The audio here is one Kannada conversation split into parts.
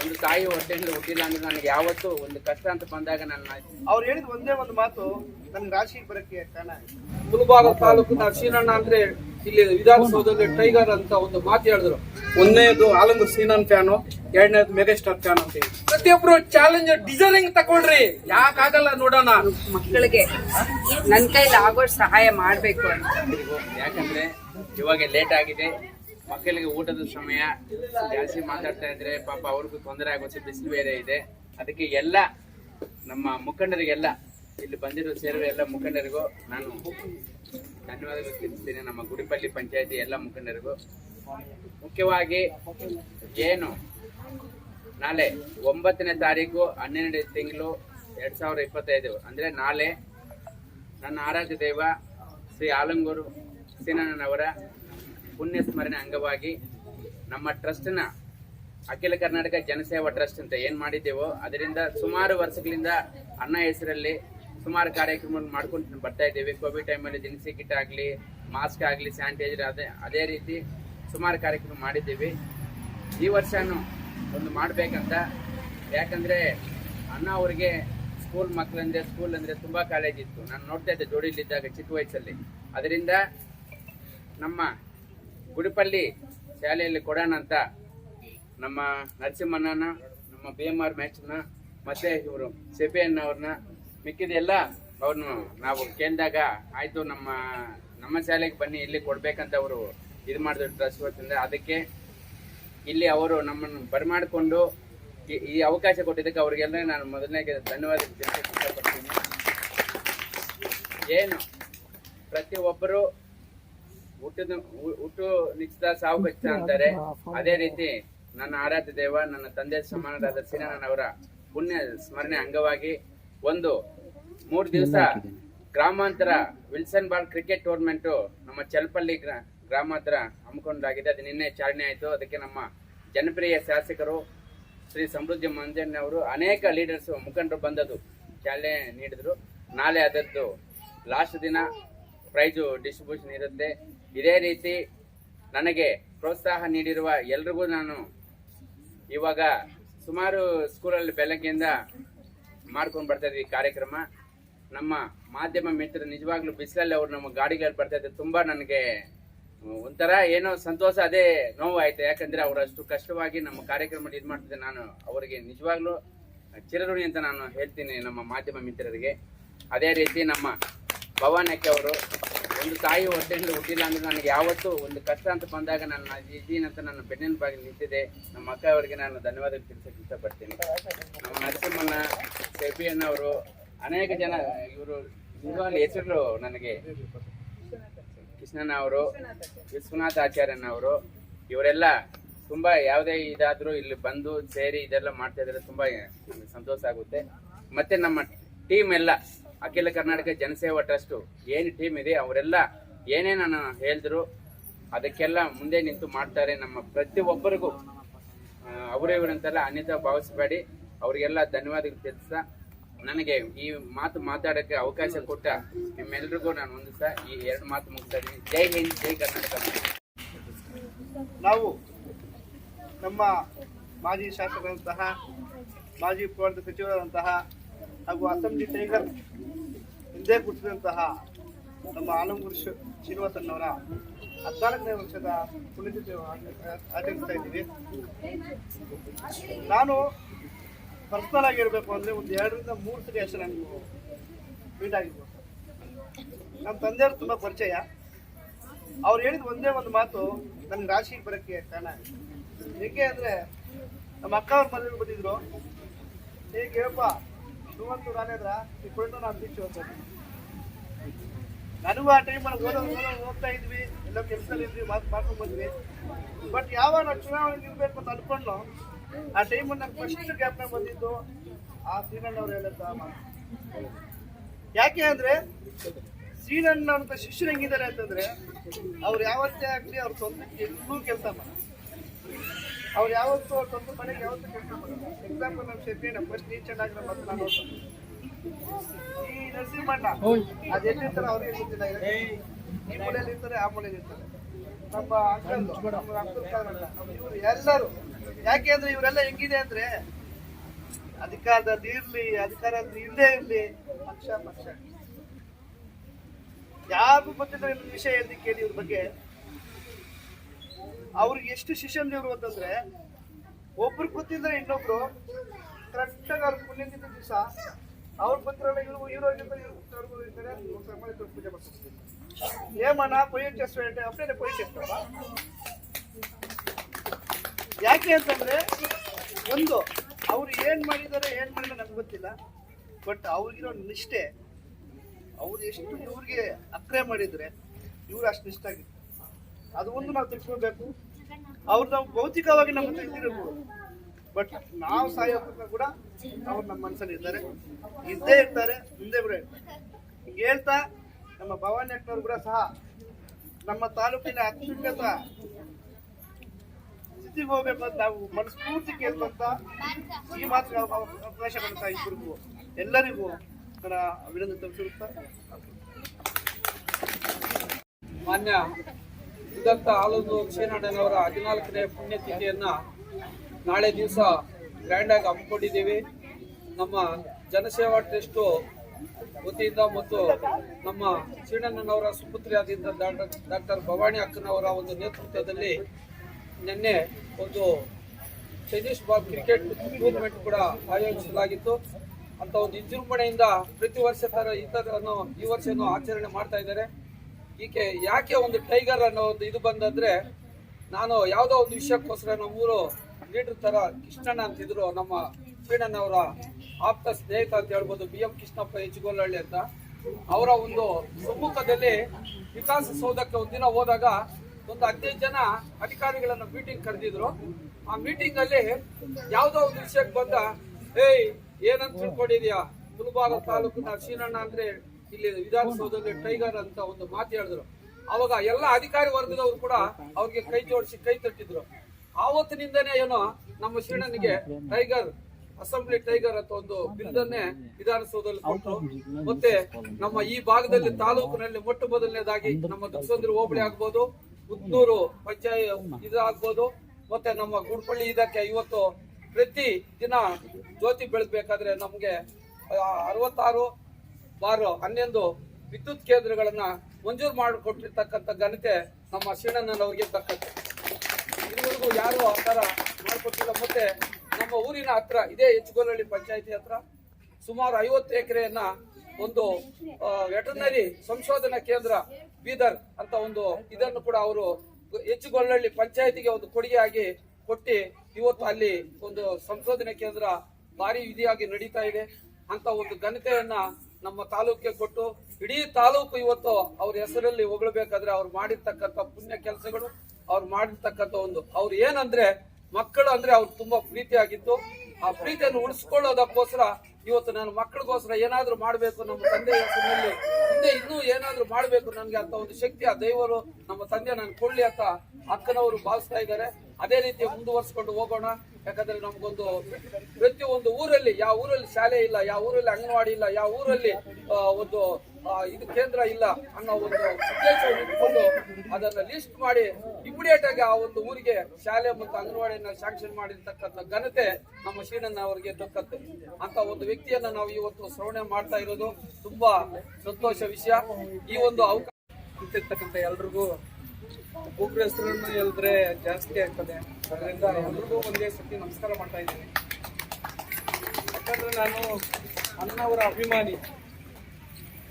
ಒಂದು ತಾಯಿ ಹೊಟ್ಟೆಯಿಂದ ಹುಟ್ಟಿಲ್ಲ ಅಂದ್ರೆ ನನಗೆ ಯಾವತ್ತೂ ಒಂದು ಕಷ್ಟ ಅಂತ ಬಂದಾಗ ನನ್ನ ಅವ್ರು ಹೇಳಿದ ಒಂದೇ ಒಂದು ಮಾತು ನನ್ಗೆ ರಾಶಿ ಬರಕ್ಕೆ ಕಾರಣ ತಾಲೂಕು ತಾಲೂಕಿನ ಸೀನಣ್ಣ ಅಂದ್ರೆ ಇಲ್ಲಿ ವಿಧಾನಸೌಧದಲ್ಲಿ ಟೈಗರ್ ಅಂತ ಒಂದು ಮಾತು ಹೇಳಿದ್ರು. ಒಂದನೇದು ಆಲಂದ್ರ ಸೀನನ್ ಫ್ಯಾನು ಎರಡನೇದು ಮೆಗಾಸ್ಟಾರ್ ಫ್ಯಾನ್ ಅಂತ ಹೇಳಿ ಪ್ರತಿಯೊಬ್ರು ಚಾಲೆಂಜ್ ಡಿಸೈನಿಂಗ್ ತಗೊಳ್ರಿ. ಯಾಕಾಗಲ್ಲ ನೋಡೋಣ. ಮಕ್ಕಳಿಗೆ ನನ್ನ ಕೈಲಿ ಆಗೋಷ್ಟು ಸಹಾಯ ಮಾಡಬೇಕು ಅಂತ. ಯಾಕಂದ್ರೆ ಇವಾಗ ಲೇಟ್ ಆಗಿದೆ. ಮಕ್ಕಳಿಗೆ ಊಟದ ಸಮಯ, ಜಾಸ್ತಿ ಮಾತಾಡ್ತಾ ಇದ್ರೆ ಪಾಪ ಅವ್ರಿಗೂ ತೊಂದರೆ ಆಗುತ್ತೆ ಬಿಸಿಲು ಬೇರೆ ಇದೆ. ಅದಕ್ಕೆ ಎಲ್ಲ ನಮ್ಮ ಮುಖಂಡರಿಗೆಲ್ಲ, ಇಲ್ಲಿ ಬಂದಿರೋ ಸೇರುವ ಎಲ್ಲ ಮುಖಂಡರಿಗೂ ನಾನು ಧನ್ಯವಾದಗಳು ತಿಳಿಸ್ತೀನಿ. ನಮ್ಮ ಗುಡಿಪಲ್ಲಿ ಪಂಚಾಯತಿ ಎಲ್ಲ ಮುಖಂಡರಿಗೂ. ಮುಖ್ಯವಾಗಿ ಏನು? ನಾಳೆ ಒಂಬತ್ತನೇ ತಾರೀಕು ಹನ್ನೆರಡು ತಿಂಗಳು ಎರಡ್ ಸಾವಿರದ ಇಪ್ಪತ್ತೈದು. ಅಂದ್ರೆ ನಾಳೆ ನನ್ನ ಆರಾಧ್ಯ ದೈವ ಶ್ರೀ ಆಲಂಗೂರು ಸೀನಣ್ಣನವರ ಪುಣ್ಯ ಸ್ಮರಣೆ ಅಂಗವಾಗಿ ನಮ್ಮ ಟ್ರಸ್ಟ್ನ ಅಖಿಲ ಕರ್ನಾಟಕ ಜನಸೇವಾ ಟ್ರಸ್ಟ್ ಅಂತ ಏನು ಮಾಡಿದ್ದೇವೋ ಅದರಿಂದ ಸುಮಾರು ವರ್ಷಗಳಿಂದ ಅನ್ನ ಹೆಸರಲ್ಲಿ ಸುಮಾರು ಕಾರ್ಯಕ್ರಮ ಮಾಡ್ಕೊಂಡು ಬರ್ತಾ ಇದ್ದೇವೆ. ಕೋವಿಡ್ ಟೈಮಲ್ಲಿ ದಿನಸಿ ಕಿಟ್ ಆಗಲಿ, ಮಾಸ್ಕ್ ಆಗಲಿ, ಸ್ಯಾನಿಟೈಸರ್ ಅದೇ ಅದೇ ರೀತಿ ಸುಮಾರು ಕಾರ್ಯಕ್ರಮ ಮಾಡಿದ್ದೀವಿ. ಈ ವರ್ಷನೂ ಒಂದು ಮಾಡಬೇಕಂತ. ಯಾಕಂದ್ರೆ ಅಣ್ಣ ಅವರಿಗೆ ಸ್ಕೂಲ್ ಮಕ್ಕಳಂದ್ರೆ ಸ್ಕೂಲ್ ಅಂದ್ರೆ ತುಂಬಾ ಕಾಲೇಜ್ ಇತ್ತು. ನಾನು ನೋಡ್ತಾ ಇದ್ದೆ ಜೋಡಿಲಿದ್ದಾಗ ಚಿಕ್ಕ ವಯಸ್ಸಲ್ಲಿ. ಅದರಿಂದ ನಮ್ಮ ಗುಡಿಪಲ್ಲಿ ಶಾಲೆಯಲ್ಲಿ ಕೊಡೋಣ ಅಂತ ನಮ್ಮ ನರಸಿಂಹಣ್ಣನ, ನಮ್ಮ ಬಿ ಎಂ ಆರ್ ಮ್ಯಾಚ್ನ ಮತ್ತೆ ಇವರು ಅವ್ರನ್ನ ಮಿಕ್ಕಿದೆಲ್ಲ ಅವ್ರನ್ನು ನಾವು ಕೇಳಿದಾಗ ಆಯಿತು ನಮ್ಮ ನಮ್ಮ ಶಾಲೆಗೆ ಬನ್ನಿ, ಇಲ್ಲಿ ಕೊಡಬೇಕಂತ ಅವರು ಇದು ಮಾಡಿದ್ರು ಟ್ರಸ್ಟ್ ವತಿಯಿಂದ ಅದಕ್ಕೆ ಇಲ್ಲಿ ಅವರು ನಮ್ಮನ್ನು ಬರಮಾಡಿಕೊಂಡು ಈ- ಅವಕಾಶ ಕೊಟ್ಟಿದ್ದಕ್ಕೆ ಅವರಿಗೆಲ್ಲ ನಾನು ಮೊದಲನೇ ಧನ್ಯವಾದ ಏನು, ಪ್ರತಿಯೊಬ್ಬರು ಹುಟ್ಟಿದ ಹುಟ್ಟು ನಿಶ್ಚಿತ ಸಾವು ಕಷ್ಟ ಅಂತಾರೆ. ಅದೇ ರೀತಿ ನನ್ನ ಆರಾಧ್ಯ ದೇವ ನನ್ನ ತಂದೆ ಸಮಾನರಾದ ಅವರ ಪುಣ್ಯ ಸ್ಮರಣೆ ಅಂಗವಾಗಿ ಒಂದು ಮೂರು ದಿವಸ ಗ್ರಾಮಾಂತರ ವಿಲ್ಸನ್ ಬಾಲ್ ಕ್ರಿಕೆಟ್ ಟೂರ್ನಮೆಂಟ್ ನಮ್ಮ ಚಲ್ಪಲ್ಲಿ ಗ್ರಾ- ಗ್ರಾಮಾಂತರ ಹಮ್ಮಿಕೊಂಡಾಗಿದೆ. ಅದು ನಿನ್ನೆ ಚಾಲನೆ ಆಯಿತು. ಅದಕ್ಕೆ ನಮ್ಮ ಜನಪ್ರಿಯ ಶಾಸಕರು ಶ್ರೀ ಸಮೃದ್ಧಿ ಮಂಜಣ್ಣ ಅವರು ಅನೇಕ ಲೀಡರ್ಸ್ ಮುಖಂಡರು ಬಂದದ್ದು ಚಾಲನೆ ನೀಡಿದ್ರು. ನಾಳೆ ಅದರದ್ದು ಲಾಸ್ಟ್ ದಿನ ಪ್ರೈಜು ಡಿಸ್ಟ್ರಿಬ್ಯೂಷನ್ ಇರುತ್ತೆ. ಇದೇ ರೀತಿ ನನಗೆ ಪ್ರೋತ್ಸಾಹ ನೀಡಿರುವ ಎಲ್ರಿಗೂ ನಾನು ಇವಾಗ ಸುಮಾರು ಸ್ಕೂಲಲ್ಲಿ ಬೆಳಗ್ಗೆಯಿಂದ ಮಾಡ್ಕೊಂಡು ಬರ್ತಾ ಕಾರ್ಯಕ್ರಮ. ನಮ್ಮ ಮಾಧ್ಯಮ ಮಿತ್ರರು ನಿಜವಾಗ್ಲೂ ಬಿಸಿಲಲ್ಲಿ ಅವ್ರು ನಮ್ಮ ಗಾಡಿಗಳಲ್ಲಿ ಬರ್ತಾ ಇದ್ದಾರೆ ತುಂಬಾ ನನಗೆ ಒಂಥರ ಏನೋ ಸಂತೋಷ, ಅದೇ ನೋವು ಯಾಕಂದ್ರೆ ಅವರು ಅಷ್ಟು ಕಷ್ಟವಾಗಿ ನಮ್ಮ ಕಾರ್ಯಕ್ರಮ ಇದು ಮಾಡ್ತಿದ್ದೆ ನಾನು. ಅವರಿಗೆ ನಿಜವಾಗ್ಲೂ ಚಿರಋಣಿ ಅಂತ ನಾನು ಹೇಳ್ತೀನಿ ನಮ್ಮ ಮಾಧ್ಯಮ ಮಿತ್ರರಿಗೆ. ಅದೇ ರೀತಿ ನಮ್ಮ ಭವಾನಕ್ಕೆ ಅವರು ಒಂದು ತಾಯಿ ಹೊಟ್ಟೆಯಿಂದ ಹುಟ್ಟಿಲ್ಲ ಅಂದ್ರೆ ನನಗೆ ಯಾವತ್ತೂ ಒಂದು ಕಷ್ಟ ಅಂತ ಬಂದಾಗ ನನ್ನ ಜೀಜಿನಂತ ನನ್ನ ಬೆನ್ನಿನ ಬಾಗಿ ನಿಂತಿದೆ. ನಮ್ಮ ಅಕ್ಕ ಅವರಿಗೆ ನಾನು ಧನ್ಯವಾದ ತಿಳಿಸಕ್ಕೆ ಇಷ್ಟಪಡ್ತೀನಿ. ನಮ್ಮ ನರಸಿಂಹನ ಅವರು ಅನೇಕ ಜನ ಇವರು ನಿಜವಾಗ್ಲೂ ಹೆಸರು ನನಗೆ ಕೃಷ್ಣನ ಅವರು, ವಿಶ್ವನಾಥ್ ಆಚಾರ್ಯನವರು ಇವರೆಲ್ಲ ತುಂಬ ಯಾವುದೇ ಇದಾದರೂ ಇಲ್ಲಿ ಬಂದು ಸೇರಿ ಇದೆಲ್ಲ ಮಾಡ್ತಾ ಇದ್ರೆ ತುಂಬಾ ಸಂತೋಷ ಆಗುತ್ತೆ. ಮತ್ತೆ ನಮ್ಮ ಟೀಮ್ ಎಲ್ಲ ಅಖಿಲ ಕರ್ನಾಟಕ ಜನಸೇವಾ ಟ್ರಸ್ಟ್ ಏನು ಟೀಮ್ ಇದೆ, ಅವರೆಲ್ಲ ಏನೇ ನಾನು ಹೇಳಿದ್ರು ಅದಕ್ಕೆಲ್ಲ ಮುಂದೆ ನಿಂತು ಮಾಡ್ತಾರೆ. ನಮ್ಮ ಪ್ರತಿಯೊಬ್ಬರಿಗೂ ಅವರೇ ಇವರಂತೆಲ್ಲ ಅನ್ಯತಾ ಭಾವಿಸಬೇಡಿ. ಅವರಿಗೆಲ್ಲ ಧನ್ಯವಾದಗಳು ತಿಳಿಸ್ತಾ ನನಗೆ ಈ ಮಾತು ಮಾತಾಡಕ್ಕೆ ಅವಕಾಶ ಕೊಟ್ಟ ನಿಮ್ಮೆಲ್ರಿಗೂ ನಾನು ಒಂದು ಸಹ ಈ ಎರಡು ಮಾತು ಮುಗಿಸ್ತಾ ಇದ್ದೀನಿ. ಜೈ ಹಿಂದ್, ಜೈ ಕರ್ನಾಟಕ. ನಾವು ನಮ್ಮ ಮಾಜಿ ಶಾಸಕರಂತಹ, ಮಾಜಿ ಪೌರದ ಸಚಿವರಾದಂತಹ ಹಾಗೂ ಅಸೆಂಬ್ಲಿ ಟೈಗರ್ ಹಿಂದೆ ಕುಟ್ಟಿದಂತಹ ನಮ್ಮ ಆಲಂಗೂರು ಶ್ರೀ- ಶ್ರೀನಿವಾಸನ್ನವರ ಹದಿನಾಲ್ಕನೇ ವರ್ಷದ ಪುಣ್ಯತಿಥಿ ಆಚರಿಸ್ತಾ ಇದ್ದೀವಿ. ನಾನು ಪರ್ಸನಲ್ ಆಗಿರಬೇಕು ಅಂದರೆ ಒಂದು ಎರಡರಿಂದ ಮೂರು ಸರಿ ಅಷ್ಟೇ ನಾನು ಮೀಟ್ ಆಗಿದ್ದು. ನಮ್ಮ ತಂದೆಯವರು ತುಂಬ ಪರಿಚಯ. ಅವ್ರು ಹೇಳಿದ ಒಂದೇ ಒಂದು ಮಾತು ನನಗೆ ರಾಶಿಗೆ ಬರೋಕ್ಕೆ ಕಾರಣ ಹೇಗೆ ಏಕೆ ಅಂದರೆ ನಮ್ಮ ಅಕ್ಕ ಅವ್ರ ಮನೇಲಿ ಬಂದಿದ್ರು. ಹೇಗೆ ಹೇಳಪ್ಪ ಶ್ರೀಮಂತ ರಾನೇದ್ರ ಈ ಕುಳಿತು ನಾನು ಅಂತ ನನಗೂ ಆ ಓದೋ ಹೋಗ್ತಾ ಇದ್ವಿ ಎಲ್ಲ ಕೆಲಸದಲ್ಲಿ ಇದ್ವಿ, ಮಾತು ಮಾಡ್ಕೊಂಡು ಬಂದ್ವಿ ಬಟ್ ಯಾವಾಗ ನಾವು ಚುನಾವಣೆ ನಿಲ್ಬೇಕು ಅಂತ ಅನ್ಕೊಂಡು ಆ ಟೈಮ್ ನಂಗೆ ಫಸ್ಟ್ ಜ್ಞಾಪನ ಬಂದಿದ್ದು ಆ ಸೀನಣ್ಣವ್ರು ಹೇಳಿದ ಮಾತು ಯಾಕೆ ಅಂದ್ರೆ, ಸೀನಣ್ಣ ಅಂತ ಶಿಷ್ಯರು ಹೆಂಗಿದ್ದಾರೆ ಅಂತಂದ್ರೆ, ಅವ್ರು ಯಾವತ್ತೇ ಆಗ್ಲಿ ಅವ್ರ ಸ್ವಂತಕ್ಕೆ ಎಲ್ಲೂ ಕೆಲಸ ಮಾಡ ಅವ್ರು ಯಾವತ್ತೂ ಅವ್ರ ಸ್ವಂತ ಮನೆಗೆ ಯಾವತ್ತೂ ಕೆಲಸ ಮಾಡಲ್ಲ ಎಕ್ಸಾಂಪಲ್ ನಮ್ಮ ಶೆಟ್ಟಿ ನಮ್ಮ ಫಸ್ಟ್ ಚೆನ್ನಾಗಿ ನಮ್ಮ ನಾನು. ಈ ನರಸಿಂಹಣ್ಣ ಅದು ಎಲ್ಲಿರ್ತಾರೆ ಅವ್ರಿಗೆ ಗೊತ್ತಿಲ್ಲ. ಈ ಮೂಲೆಯಲ್ಲಿ ಇರ್ತಾರೆ ಆ ಮೂಲೆಯಲ್ಲಿ ಇರ್ತಾರೆ. ನಮ್ಮ ಅಂಕಲ್ ನಮ್ಮ ಅಂಕಲ್ ಕಾರಣ ಇವರು ಎಲ್ಲರೂ. ಯಾಕೆ ಅಂದ್ರೆ ಇವರೆಲ್ಲ ಹೆಂಗಿದೆ ಅಂದ್ರೆ ಅಧಿಕಾರದಲ್ಲಿ ಇರ್ಲಿ ಅಧಿಕಾರದಲ್ಲಿ ಇಲ್ಲೇ ಇರ್ಲಿ ಪಕ್ಷ ಪಕ್ಷ. ಯಾರು ಗೊತ್ತಿಲ್ಲ ವಿಷಯ ಎಲ್ಲಿ ಕೇಳಿ ಇವ್ರ ಬಗ್ಗೆ. ಅವ್ರಿಗೆ ಎಷ್ಟು ಶಿಷ್ಯಂದಿವ್ರು ಅಂತಂದ್ರೆ ಒಬ್ರು ಗೊತ್ತಿದ್ರೆ ಇನ್ನೊಬ್ರು ಕರೆಕ್ಟಾಗಿ ಅವ್ರ ಪುಣ್ಯತಿಥಿ ದಿವಸ ಅವ್ರ ಕೂತಿರಲ್ಲ ಇವ್ರು ಇವ್ರು ಹೋಗಿರ್ತಾರೆ ಇವ್ರು ಕೂತಾರೆ ಅವ್ರು ಹೋಗಿರ್ತಾರೆ ಪೂಜೆ ಏಮಣ್ಣ ಪೊಯಿಟ್ ಟೆಸ್ಟ್ ವೇಟೆ ಅಪ್ಡೇಟ್ ಪೊಯಿಟ್ ಯಾಕೆ ಅಂತಂದ್ರೆ, ಒಂದು, ಅವ್ರು ಏನು ಮಾಡಿದ್ದಾರೆ, ಏನು ಮಾಡಿದ್ರೆ ನನಗೆ ಗೊತ್ತಿಲ್ಲ. ಬಟ್ ಅವ್ರಿಗಿರೋ ನಿಷ್ಠೆ, ಅವ್ರು ಎಷ್ಟು ಇವ್ರಿಗೆ ಅಕ್ರೆ ಮಾಡಿದರೆ ಇವ್ರು ಅಷ್ಟು ನಿಷ್ಠಾಗಿತ್ತು ಅದು ಒಂದು ನಾವು ತಿಳ್ಕೊಳ್ಬೇಕು ಅವ್ರು ನಾವು ಭೌತಿಕವಾಗಿ ನಮ್ಮ ತಿಳ್ತಿರಬಹುದು ಬಟ್ ನಾವು ಸಾಯೋ ಕೂಡ ಅವ್ರು ನಮ್ಮ ಮನಸ್ಸಲ್ಲಿ ಇದ್ದಾರೆ ಇದ್ದೇ ಇರ್ತಾರೆ, ಮುಂದೆ ಕೂಡ ಹಿಂಗೆ ಹೇಳ್ತಾ ನಮ್ಮ ಭವಾನಿ ಅಕ್ಕನವ್ರು ಕೂಡ ಸಹ ನಮ್ಮ ತಾಲೂಕಿನ ಅತ್ಯುನ್ನತ ಸ್ಥಿತಿಗೆ ಹೋಗ್ಬೇಕು ಅಂತ ನಾವು ಮನಸ್ಫೂರ್ತಿ ಕೇಳ್ಕೊಂತ ಈ ಮಾತ್ರ ಅವಕಾಶ ಕೊಡ್ತಾ ಇಬ್ಬರಿಗೂ, ಎಲ್ಲರಿಗೂ ನನ್ನ ಅಭಿನಂದನೆ ತಲುಪಿಸುತ್ತಾ ಮಾನ್ಯ, ಉದಂತ ಆಲೂರು ಶ್ರೀನಾರಾಯಣವರ ಹದಿನಾಲ್ಕನೇ ಪುಣ್ಯತಿಥಿಯನ್ನ ನಾಳೆ ದಿವಸ ಗ್ರ್ಯಾಂಡ್ ಆಗಿ ಹಮ್ಮಿಕೊಂಡಿದ್ದೀವಿ. ನಮ್ಮ ಜನಸೇವಾ ಟ್ರಸ್ಟ್ ವತಿಯಿಂದ ಮತ್ತು ನಮ್ಮ ಶ್ರೀಣ್ಣನವರ ಸುಪುತ್ರಿಯಾದಿಂದ ಡಾಕ್ಟರ್ ಭವಾನಿ ಅಕ್ಕನವರ ಒಂದು ನೇತೃತ್ವದಲ್ಲಿ ನಿನ್ನೆ ಒಂದು ಟೆನ್ನಿಸ್ ಬಾಲ್ ಕ್ರಿಕೆಟ್ ಟೂರ್ನಮೆಂಟ್ ಕೂಡ ಆಯೋಜಿಸಲಾಗಿತ್ತು. ಅಂತ ಒಂದು ವಿಜೃಂಭಣೆಯಿಂದ ಪ್ರತಿ ವರ್ಷ ಥರ ಈ ಥರವನ್ನು ಈ ವರ್ಷನೂ ಆಚರಣೆ ಮಾಡ್ತಾ ಇದ್ದಾರೆ. ಈಕೆ ಯಾಕೆ ಒಂದು ಟೈಗರ್ ಅನ್ನೋ ಒಂದು ಇದು ಬಂದಂದರೆ, ನಾನು ಯಾವುದೋ ಒಂದು ವಿಷಯಕ್ಕೋಸ್ಕರ ನಮ್ಮೂರು ಲೀಡರ್ ತರ ಕೃಷ್ಣಣ್ಣ ಅಂತಿದ್ರು, ನಮ್ಮ ಅವರ ಆಪ್ತ ಸ್ನೇಹಿತ ಅಂತ ಹೇಳ್ಬೋದು, ಬಿ ಎಂ ಕೃಷ್ಣಪ್ಪ ಹೆಚ್ಗೋಲಹಳ್ಳಿ ಅಂತ. ಅವರ ಒಂದು ಸಮ್ಮುಖದಲ್ಲಿ ವಿಕಾಸಸೌಧಕ್ಕೆ ಒಂದಿನ ಹೋದಾಗ ಒಂದು ಹದಿನೈದು ಜನ ಅಧಿಕಾರಿಗಳನ್ನ ಮೀಟಿಂಗ್ ಕರೆದಿದ್ರು. ಆ ಮೀಟಿಂಗ್ ಅಲ್ಲಿ ಯಾವ್ದೋ ಒಂದು ವಿಷಯಕ್ಕೆ ಬಂದ, ಏಯ್, ಏನಂತ ತಿಳ್ಕೊಂಡಿದ್ಯಾ? ಗುಲ್ಬಾರ ತಾಲೂಕಿನ ಶ್ರೀನಣ್ಣ ಅಂದ್ರೆ ಇಲ್ಲಿ ವಿಧಾನಸೌಧದಲ್ಲಿ ಟೈಗರ್ ಅಂತ ಒಂದು ಮಾತು ಹೇಳಿದ್ರು. ಅವಾಗ ಎಲ್ಲ ಅಧಿಕಾರಿ ವರ್ಗದವರು ಕೂಡ ಅವ್ರಿಗೆ ಕೈ ಜೋಡಿಸಿ ಕೈ ತಟ್ಟಿದ್ರು. ಆವತ್ತಿನಿಂದನೇ ಏನೋ ನಮ್ಮ ಶ್ರೀಣ್ಣನಿಗೆ ಟೈಗರ್, ಅಸೆಂಬ್ಲಿ ಟೈಗರ್ ಅಂತ ಒಂದು ಬಿಲ್ದನ್ನೇ ವಿಧಾನಸೌಧದಲ್ಲಿ ಕೊಟ್ಟರು ಮತ್ತೆ ನಮ್ಮ ಈ ಭಾಗದಲ್ಲಿ ತಾಲೂಕಿನಲ್ಲಿ ಮೊಟ್ಟ ಮೊದಲನೇದಾಗಿ ನಮ್ಮ ದುಸಂದ್ರ ಹೋಬಳಿ ಆಗ್ಬೋದು, ಉದ್ನೂರು ಪಂಚಾಯತ್ ಇದಾಗ್ಬೋದು, ಮತ್ತೆ ನಮ್ಮ ಗುಡ್ಪಳ್ಳಿ ಇದಕ್ಕೆ ಇವತ್ತು ಪ್ರತಿ ದಿನ ಜ್ಯೋತಿ ಬೆಳೆದ್ಬೇಕಾದ್ರೆ ನಮ್ಗೆ ಅರವತ್ತಾರು ಬಾರು ಹನ್ನೊಂದು ವಿದ್ಯುತ್ ಕೇಂದ್ರಗಳನ್ನ ಮಂಜೂರು ಮಾಡಿಕೊಟ್ಟಿರ್ತಕ್ಕಂಥ ಘನತೆ ನಮ್ಮ ಶ್ರೀಣ್ಣನವರಿಗೆ ತಕ್ಕಂತೆ. ಇದುವರೆಗೂ ಯಾರು ಆ ಥರ ಮತ್ತೆ ನಮ್ಮ ಊರಿನ ಹತ್ರ ಇದೇ ಹೆಚ್ಚುಗೋಲಹಳ್ಳಿ ಪಂಚಾಯತಿ ಹತ್ರ ಸುಮಾರು ಐವತ್ತು ಎಕರೆಯನ್ನ ಒಂದು ವೆಟರ್ನರಿ ಸಂಶೋಧನಾ ಕೇಂದ್ರ, ಬೀದರ್ ಅಂತ ಒಂದು ಇದನ್ನು ಕೂಡ ಅವರು ಹೆಚ್ಚುಗೊಲ್ಲಹಳ್ಳಿ ಪಂಚಾಯತಿಗೆ ಒಂದು ಕೊಡುಗೆಯಾಗಿ ಕೊಟ್ಟಿ ಇವತ್ತು ಅಲ್ಲಿ ಒಂದು ಸಂಶೋಧನೆ ಕೇಂದ್ರ ಭಾರಿ ವಿಧಿಯಾಗಿ ನಡೀತಾ ಇದೆ. ಅಂತ ಒಂದು ಘನತೆಯನ್ನ ನಮ್ಮ ತಾಲೂಕಿಗೆ ಕೊಟ್ಟು ಇಡೀ ತಾಲೂಕು ಇವತ್ತು ಅವ್ರ ಹೆಸರಲ್ಲಿ ಹೊಗಳಬೇಕಾದ್ರೆ ಅವ್ರು ಮಾಡಿರ್ತಕ್ಕಂಥ ಪುಣ್ಯ ಕೆಲಸಗಳು. ಅವ್ರು ಮಾಡಿರ್ತಕ್ಕಂಥ ಒಂದು ಅವ್ರು ಏನಂದ್ರೆ ಮಕ್ಕಳು ಅಂದ್ರೆ ಅವ್ರು ತುಂಬಾ ಪ್ರೀತಿಯಾಗಿತ್ತು. ಆ ಪ್ರೀತಿಯನ್ನು ಉಳಿಸ್ಕೊಳ್ಳೋದಕ್ಕೋಸ್ಕರ ಇವತ್ತು ನಾನು ಮಕ್ಕಳಿಗೋಸ್ಕರ ಏನಾದ್ರೂ ಮಾಡಬೇಕು ನಮ್ಮ ತಂದೆ ಹೆಸರಿನಲ್ಲಿ. ಮುಂದೆ ಇನ್ನೂ ಏನಾದ್ರೂ ಮಾಡಬೇಕು ನನಗೆ ಅಂತ ಒಂದು ಶಕ್ತಿ ಆ ದೈವರು ನಮ್ಮ ತಂದೆ ನಾನು ಕೊಳ್ಳಿ ಅಂತ ಅಕ್ಕನವರು ಭಾವಿಸ್ತಾ ಇದ್ದಾರೆ. ಅದೇ ರೀತಿ ಮುಂದುವರ್ಸ್ಕೊಂಡು ಹೋಗೋಣ. ಯಾಕಂದ್ರೆ ನಮ್ಗೊಂದು ಪ್ರತಿಯೊಂದು ಊರಲ್ಲಿ, ಯಾವ ಊರಲ್ಲಿ ಶಾಲೆ ಇಲ್ಲ, ಯಾವ ಊರಲ್ಲಿ ಅಂಗನವಾಡಿ ಇಲ್ಲ, ಯಾವ ಊರಲ್ಲಿ ಒಂದು ಇದು ಕೇಂದ್ರ ಇಲ್ಲ ಅನ್ನೋ ಒಂದು ಉದ್ದೇಶವನ್ನು ಇಟ್ಕೊಂಡು ಅದನ್ನ ಲಿಸ್ಟ್ ಮಾಡಿ ಇಮಿಡಿಯೇಟ್ ಆಗಿ ಆ ಒಂದು ಊರಿಗೆ ಶಾಲೆ ಮತ್ತು ಅಂಗನವಾಡಿಯನ್ನ ಸ್ಯಾಂಕ್ಷನ್ ಮಾಡಿರ್ತಕ್ಕಂಥ ಘನತೆ ನಮ್ಮ ಶ್ರೀನನ್ನ ಅವರಿಗೆ ದಕ್ಕತ್ತೆ ಅಂತ ಒಂದು ವ್ಯಕ್ತಿಯನ್ನ ನಾವು ಇವತ್ತು ಶ್ರವಣೆ ಮಾಡ್ತಾ ಇರೋದು ತುಂಬಾ ಸಂತೋಷ ವಿಷಯ. ಈ ಒಂದು ಅವಕಾಶ ಇರ್ತಕ್ಕಂಥ ಎಲ್ರಿಗೂ ಒಬ್ಬರ ಹೆಸರನ್ನು ಹೇಳಿದ್ರೆ ಜಾಸ್ತಿ ಆಗ್ತದೆ. ಅದರಿಂದ ಎಲ್ರಿಗೂ ಒಂದೇ ಸತಿ ನಮಸ್ಕಾರ ಮಾಡ್ತಾ ಇದ್ದೀನಿ. ಯಾಕಂದ್ರೆ ನಾನು ಅಣ್ಣವರ ಅಭಿಮಾನಿ.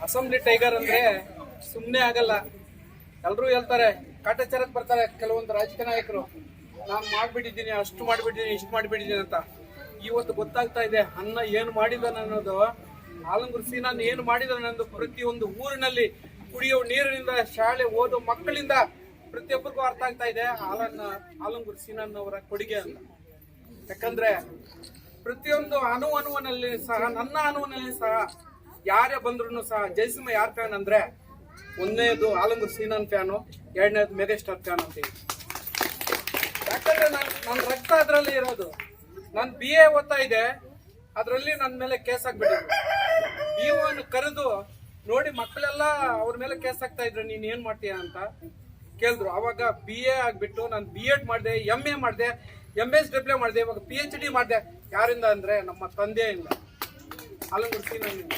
ಅಸೆಂಬ್ಲಿ ಟೈಗರ್ ಅಂದ್ರೆ ಸುಮ್ಮನೆ ಆಗಲ್ಲ. ಎಲ್ಲರೂ ಹೇಳ್ತಾರೆ, ಕಾಟಾಚಾರಕ್ಕೆ ಬರ್ತಾರೆ ಕೆಲವೊಂದು ರಾಜಕೀಯ ನಾಯಕರು. ನಾನು ಮಾಡ್ಬಿಟ್ಟಿದ್ದೀನಿ, ಅಷ್ಟು ಮಾಡಿಬಿಟ್ಟಿದ್ದೀನಿ, ಇಷ್ಟು ಮಾಡಿಬಿಟ್ಟಿದ್ದೀನಿ ಅಂತ. ಇವತ್ತು ಗೊತ್ತಾಗ್ತಾ ಇದೆ, ಅನ್ನ ಏನು ಮಾಡಿದಾನೆ ಅನ್ನೋದು. ಆಲಂಗುರ್ ಸೀನಾನ್ ಏನು ಮಾಡಿದಾನೆ ಅನ್ನೋದು ಪ್ರತಿಯೊಂದು ಊರಿನಲ್ಲಿ ಕುಡಿಯೋ ನೀರಿನಿಂದ, ಶಾಲೆ ಓದೋ ಮಕ್ಕಳಿಂದ ಪ್ರತಿಯೊಬ್ಬರಿಗೂ ಅರ್ಥ ಆಗ್ತಾ ಇದೆ. ಆಲನ್ನ, ಆಲಂಗುರ್ ಸೀನಾನ್ ಅವರ ಕೊಡುಗೆ ಅಂತ. ಯಾಕಂದ್ರೆ ಪ್ರತಿಯೊಂದು ಅನುವನುವನಲ್ಲಿ ಸಹ, ನನ್ನ ಅನುವನಲ್ಲಿ ಸಹ ಯಾರೇ ಬಂದ್ರು ಸಹ ಜಯಸಿಂಹ ಯಾರ್ ಫ್ಯಾನ್ ಅಂದ್ರೆ ಒಂದನೇದು ಆಲಂಗೂರ್ ಸೀನನ್ ಫ್ಯಾನು ಎರಡನೇದು ಮೆಗಾಸ್ಟಾರ್ ಫ್ಯಾನ್ ಅಂತೀವಿ ಯಾಕಂದ್ರೆ ನಾನು ನನ್ನ ರಕ್ತ ಅದರಲ್ಲಿ ಇರೋದು. ನಾನು ಬಿ ಎ ಓದ್ತಾ ಇದೆ ಅದರಲ್ಲಿ ನನ್ನ ಮೇಲೆ ಕೇಸ್ ಆಗ್ಬಿಟ್ಟಿದ್ರು ಬಿ ಕರೆದು ನೋಡಿ ಮಕ್ಕಳೆಲ್ಲ ಅವ್ರ ಮೇಲೆ ಕೇಸ್ ಆಗ್ತಾ ಇದ್ರು, ನೀನ್ ಏನ್ ಮಾಡ್ತೀಯ ಅಂತ ಕೇಳಿದ್ರು. ಅವಾಗ ಬಿ ಎ ಆಗ್ಬಿಟ್ಟು ನಾನು ಬಿ ಎಡ್ ಮಾಡಿದೆ ಎಂ ಎ ಮಾಡಿದೆ ಎಂ ಎಸ್ ಡಬ್ಲ್ಯೂ ಮಾಡಿದೆ, ಇವಾಗ ಪಿ ಎಚ್ ಡಿ ಮಾಡಿದೆ. ಯಾರಿಂದ ಅಂದ್ರೆ ನಮ್ಮ ತಂದೆಯಿಂದ. ಅಲಂಗುರ್ ಸೀನನ್ನಿಂದ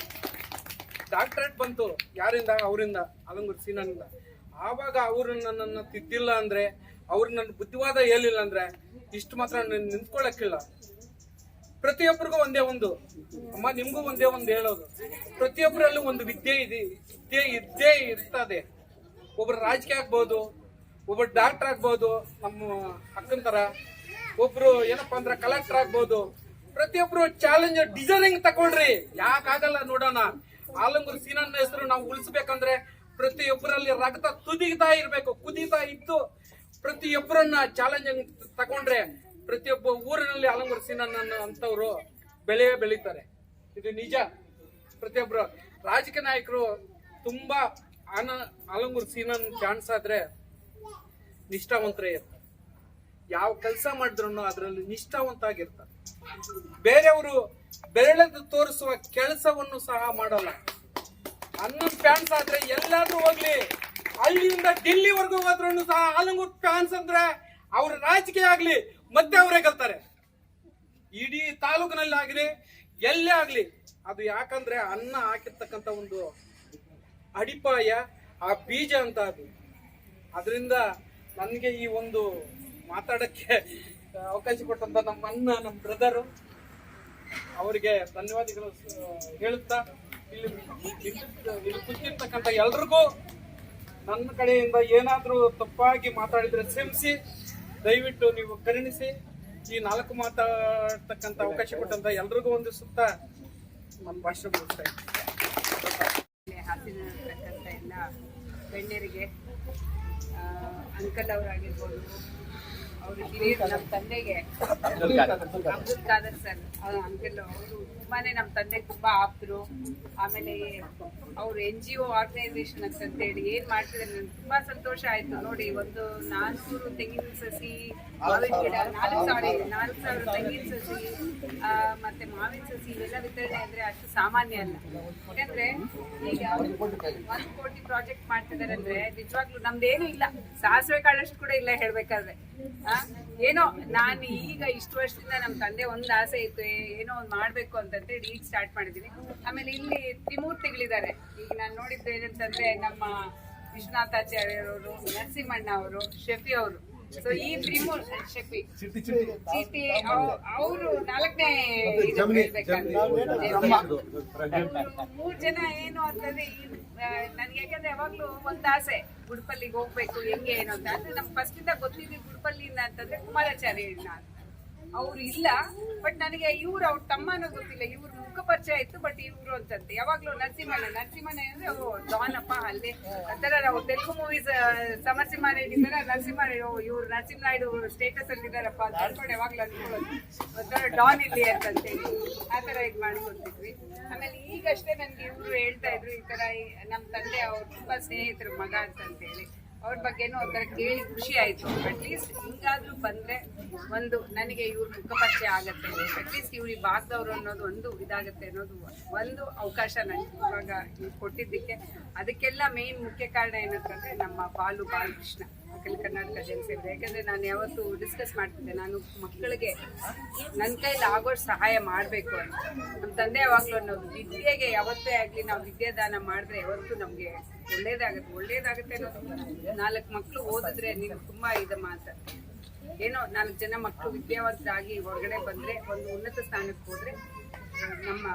ಡಾಕ್ಟರೇಟ್ ಬಂತು. ಯಾರಿಂದ? ಅವರಿಂದ. ಅಲಂಗುರ್ ನನ್ನಿಂದ ಆವಾಗ ಅವರು ನನ್ನನ್ನು ತಿದ್ದಿಲ್ಲ ಅಂದ್ರೆ, ಅವ್ರು ನನ್ನ ಬುದ್ಧಿವಾದ ಹೇಳಿಲ್ಲ ಅಂದ್ರೆ, ಇಷ್ಟು ಮಾತ್ರ ನಾನು ನಿಂತ್ಕೊಳ್ಳೋಕ್ಕಿಲ್ಲ ಪ್ರತಿಯೊಬ್ಬರಿಗೂ ಒಂದೇ ಒಂದು. ಅಮ್ಮ, ನಿಮ್ಗೂ ಒಂದೇ ಒಂದು ಹೇಳೋದು. ಪ್ರತಿಯೊಬ್ಬರಲ್ಲೂ ಒಂದು ವಿದ್ಯೆ ಇದೆ, ವಿದ್ಯೆ ಇದ್ದೇ ಇರ್ತದೆ. ಒಬ್ರು ರಾಜಕೀಯ ಆಗ್ಬೋದು ಒಬ್ಬರು ಡಾಕ್ಟರ್ ಆಗ್ಬೋದು, ನಮ್ಮ ಅಕ್ಕನ ತರ. ಒಬ್ರು ಏನಪ್ಪಾ ಅಂದ್ರೆ ಕಲೆಕ್ಟರ್ ಆಗ್ಬೋದು. ಪ್ರತಿಯೊಬ್ರು ಚಾಲೆಂಜ್ ಡಿಸೈನಿಂಗ್ ತಗೊಳ್ರಿ ಯಾಕಾಗಲ್ಲ ನೋಡೋಣ. ಆಲಂಗೂರ್ ಸೀನನ್ನ ಹೆಸರು ನಾವು ಉಳಿಸ್ಬೇಕಂದ್ರೆ ಪ್ರತಿಯೊಬ್ಬರಲ್ಲಿ ರಕ್ತ ತುದಿಗ್ತಾ ಇರಬೇಕು, ಕುದೀತಾ ಇದ್ದು ಪ್ರತಿಯೊಬ್ಬರನ್ನ ಚಾಲೆಂಜ್ ತಗೊಂಡ್ರೆ ಪ್ರತಿಯೊಬ್ಬ ಊರಿನಲ್ಲಿ ಆಲಂಗೂರ್ ಸೀನನ್ನ ಅಂತವ್ರು ಬೆಳೆಯೇ ಬೆಳೀತಾರೆ. ಇದು ನಿಜ. ಪ್ರತಿಯೊಬ್ಬರು ರಾಜಕೀಯ ನಾಯಕರು ತುಂಬಾ ಆನ ಆಲಂಗೂರ್ ಸೀನನ್ ಚಾನ್ಸ್ ಆದ್ರೆ ನಿಷ್ಠಾವಂತರೇ ಇರ್ತಾರೆ. ಯಾವ ಕೆಲಸ ಮಾಡಿದ್ರು ಅದರಲ್ಲಿ ನಿಷ್ಠಾವಂತ ಆಗಿರ್ತಾರೆ ಬೇರೆಯವರು ಬೆರಳೆದು ತೋರಿಸುವ ಕೆಲಸವನ್ನು ಸಹ ಮಾಡಲ್ಲ. ಅನ್ನ ಫ್ಯಾನ್ಸ್ ಆದ್ರೆ ಎಲ್ಲಾದ್ರೂ ಹೋಗ್ಲಿ. ಅಲ್ಲಿಂದ ಡೆಲ್ಲಿವರೆಗೂ ಹೋದ್ರೂ ಸಹ ಆಲಂಗೂರ್ ಫ್ಯಾನ್ಸ್ ಅಂದ್ರೆ ಅವ್ರ ರಾಜಕೀಯ ಆಗ್ಲಿ, ಮತ್ತೆ ಅವರೇ ಕಲ್ತಾರೆ ಇಡೀ ತಾಲೂಕಿನಲ್ಲಿ ಆಗ್ಲಿ, ಎಲ್ಲೇ ಆಗ್ಲಿ, ಅದು ಯಾಕಂದ್ರೆ ಅನ್ನ ಹಾಕಿರ್ತಕ್ಕಂಥ ಒಂದು ಅಡಿಪಾಯ, ಆ ಬೀಜ ಅಂತ ಅದು. ಅದರಿಂದ ನನಗೆ ಈ ಒಂದು ಮಾತಾಡಕ್ಕೆ ಅವಕಾಶ ಕೊಟ್ಟಂತ ನಮ್ಮ ಅಣ್ಣ, ನಮ್ಮ ಬ್ರದರು ಅವರಿಗೆ ಧನ್ಯವಾದಗಳು ಹೇಳುತ್ತಾ, ಇಲ್ಲಿ ಇಲ್ಲಿ- ಇಲ್ಲಿ ಕೂತಿರ್ತಕ್ಕಂಥ ಎಲ್ರಿಗೂ ನನ್ನ ಕಡೆಯಿಂದ ಏನಾದರೂ ತಪ್ಪಾಗಿ ಮಾತಾಡಿದರೆ ಕ್ಷಮಿಸಿ, ದಯವಿಟ್ಟು ನೀವು ಕರುಣಿಸಿ, ಈ ನಾಲ್ಕು ಮಾತಾಡ್ತಕ್ಕಂಥ ಅವಕಾಶ ಕೊಟ್ಟಂತ ಎಲ್ರಿಗೂ ಒಂದು ಸುತ್ತ ನನ್ನ ಭಾಷೆ ಮುಗಿಸ್ತಾ ಇದ್ದೀನಿ. ಹಾಸಿನಲ್ಲಿರ್ತಕ್ಕಂಥ ಎಲ್ಲ ಗಣ್ಯರಿಗೆ ಅಂಕಲ್ ಅವರಾಗಿರ್ಬೋದು ಅವ್ರ ಹಿರಿಯರು ನಮ್ಮ ತಂದೆಗೆ. ಅಬ್ದುಲ್ ಸರ್ ಅಂಕಲ್ ಅವರು. ತುಂಬಾನೇ ನಮ್ಮ ತಂದೆ ತುಂಬಾ ಆಪ್ತರು. ಆಮೇಲೆ ಅವ್ರು ಎನ್ ಜಿ ಒ ಆರ್ಗನೈಸೇಷನ್ ಅಂತಂತೇಳಿ ಏನ್ ಮಾಡ್ತಿದ್ದಾರೆ ನನ್ಗೆ ತುಂಬಾ ಸಂತೋಷ ಆಯ್ತು. ನೋಡಿ, ಒಂದು ನಾನೂರು ತೆಂಗಿನ ಸಸಿ, ಮಾವಿನ ಗಿಡ, ನಾಲ್ಕು ಸಾವಿರ ನಾಲ್ಕು ಸಾವಿರ ತೆಂಗಿನ ಸಸಿ ಮತ್ತೆ ಮಾವಿನ ಸಸಿ, ಇವೆಲ್ಲ ವಿತರಣೆ ಅಂದ್ರೆ ಅಷ್ಟು ಸಾಮಾನ್ಯ ಅಲ್ಲ. ಯಾಕಂದ್ರೆ ಈಗ ಒಂದು ಕೋಟಿ ಪ್ರಾಜೆಕ್ಟ್ ಮಾಡ್ತಿದ್ದಾರೆ ಅಂದ್ರೆ ನಿಜವಾಗ್ಲೂ ನಮ್ದೇನು ಇಲ್ಲ. ಸಾಸಿವೆ ಕಾಳಷ್ಟು ಕೂಡ ಇಲ್ಲ ಹೇಳ್ಬೇಕಾದ್ರೆ. ಏನೋ ನಾನು ಈಗ ಇಷ್ಟು ವರ್ಷದಿಂದ ನಮ್ಮ ತಂದೆ ಒಂದು ಆಸೆ ಇತ್ತು ಏನೋ ಒಂದು ಮಾಡಬೇಕು ಅಂತಂತೇಳಿ ಈಗ ಸ್ಟಾರ್ಟ್ ಮಾಡಿದ್ದೀನಿ ಆಮೇಲೆ ಇಲ್ಲಿ ತ್ರಿಮೂರ್ತಿಗಳಿದ್ದಾರೆ. ಈಗ ನಾನು ನೋಡಿದ್ದು ಏನಂತಂದ್ರೆ ನಮ್ಮ ವಿಶ್ವನಾಥಾಚಾರ್ಯರವರು ನರಸಿಂಹಣ್ಣ ಅವರು ಶೆಫಿ ಅವರು. ಸೊ ಈ ತ್ರಿಮೂರ್ ಶೆಫಿ ಚೀಟಿ ಅವರು ನಾಲ್ಕನೇ ಮೂರ್ ಜನ ಏನು ಅಂತಂದ್ರೆ ನನ್ಗೆ ಯಾಕಂದ್ರೆ ಯಾವಾಗ್ಲೂ ಒಂದ್ ಆಸೆ. ಗುಡ್ಪಲ್ಲಿಗೆ ಹೋಗ್ಬೇಕು ಹೆಂಗೆ ಏನು ಅಂತ. ಅಂದ್ರೆ ನಮ್ ಫಸ್ಟ್ ಇಂದ ಗೊತ್ತಿದ್ದು ಗುಡ್ಪಲ್ಲಿಂದ ಅಂತಂದ್ರೆ ಕುಮಾರಾಚಾರ್ಯ ಅಂತ. ಅವ್ರು ಇಲ್ಲ ಬಟ್ ನನಗೆ ಇವ್ರು, ಅವ್ರ ತಮ್ಮ ಅನ್ನೋದು ಗೊತ್ತಿಲ್ಲ, ಇವ್ರ ಮುಖ ಪರಿಚಯ ಇತ್ತು ಬಟ್ ಇವ್ರು ಅಂತಂತೆ. ಯಾವಾಗ್ಲೂ ನರಸಿಂಹಣ್ಣ ನರಸಿಂಹಣ್ಣ ಅಂದ್ರೆ ಅವರು ಅಪ್ಪ ಅಲ್ಲೇ. ಅದರ ನಾವು ತೆಲುಗು ಮೂವೀಸ್ ಸಮರಸಿಂಹ ರೆಡ್ಡಿ ನರಸಿಂಹಾರೆಡ್ಡಿ ನರಸಿಂಹ ಇವ್ರು ನರಸಿಂಹ ನಾಯ್ಡು ಸ್ಟೇಟಸ್ ಅಲ್ಲಿ ಇದಾರಪ್ಪ ಅಂತ ಅನ್ಕೊಂಡು, ಯಾವಾಗ್ಲೂ ಅನ್ಕೊಳ್ಳೋದು. ಡಾನ್ ಇಲ್ಲಿ ಅಂತಂತೇಳಿ ಆ ಇದ್ ಮಾಡ್ಕೊತಿದ್ವಿ. ಆಮೇಲೆ ಈಗಷ್ಟೇ ನನ್ಗೆ ಇವ್ರು ಹೇಳ್ತಾ ಇದ್ರು, ಈ ತರ ನಮ್ ತಂದೆ ಅವ್ರು ತುಂಬಾ ಸ್ನೇಹಿತರ, ಮಗ ಅಂತಂತೇಳಿ. ಅವ್ರ ಬಗ್ಗೆನೂ ಒಂಥರ ಕೇಳಿ ಖುಷಿ ಆಯ್ತು. ಅಟ್ಲೀಸ್ಟ್ ಹಿಂಗಾದ್ರೂ ಬಂದ್ರೆ ಒಂದು ನನಗೆ ಇವ್ರ ಮುಖಪರಿಚಯ ಆಗತ್ತೆ ಅಟ್ಲೀಸ್ಟ್ ಇವ್ರಿಗೆ ಭಾಗದವ್ರು ಅನ್ನೋದು ಒಂದು ಇದಾಗತ್ತೆ ಅನ್ನೋದು ಒಂದು ಅವಕಾಶ ನನಗೆ ಇವಾಗ ಕೊಟ್ಟಿದ್ದಕ್ಕೆ. ಅದಕ್ಕೆಲ್ಲ ಮೇನ್ ಮುಖ್ಯ ಕಾರಣ ಏನಂತಂದ್ರೆ ನಮ್ಮ ಬಾಲು ಬಾಲಕೃಷ್ಣ. ಅಖಿಲ ಕರ್ನಾಟಕ ಜನಸೇವೆ ಯಾಕಂದ್ರೆ ನಾನು ಯಾವತ್ತು ಡಿಸ್ಕಸ್ ಮಾಡ್ತಿದ್ದೆ. ನಾನು ಮಕ್ಕಳಿಗೆ ನನ್ನ ಕೈಲಿ ಆಗೋಷ್ಟು ಸಹಾಯ ಮಾಡಬೇಕು ಅಂತ. ನಮ್ಮ ತಂದೆ ಯಾವಾಗಲೂ ಅನ್ನೋದು, ವಿದ್ಯೆಗೆ ಯಾವತ್ತೇ ಆಗಲಿ ನಾವು ವಿದ್ಯಾದಾನ ಮಾಡಿದ್ರೆ ಯಾವತ್ತೂ ನಮಗೆ ಒಳ್ಳೇದಾಗುತ್ತೆ. ಒಳ್ಳೇದಾಗುತ್ತೆ ಅನ್ನೋದು ನಾಲ್ಕು ಮಕ್ಕಳು ಓದಿದ್ರೆ ನೀವು ತುಂಬ ಇದಮ್ಮ ಅಂತ ಏನೋ ನಾಲ್ಕು ಜನ ಮಕ್ಕಳು ವಿದ್ಯಾವಂತರಾಗಿ ಹೊರಗಡೆ ಬಂದರೆ ಒಂದು ಉನ್ನತ ಸ್ಥಾನಕ್ಕೆ ಹೋದರೆ, ನಮ್ಮ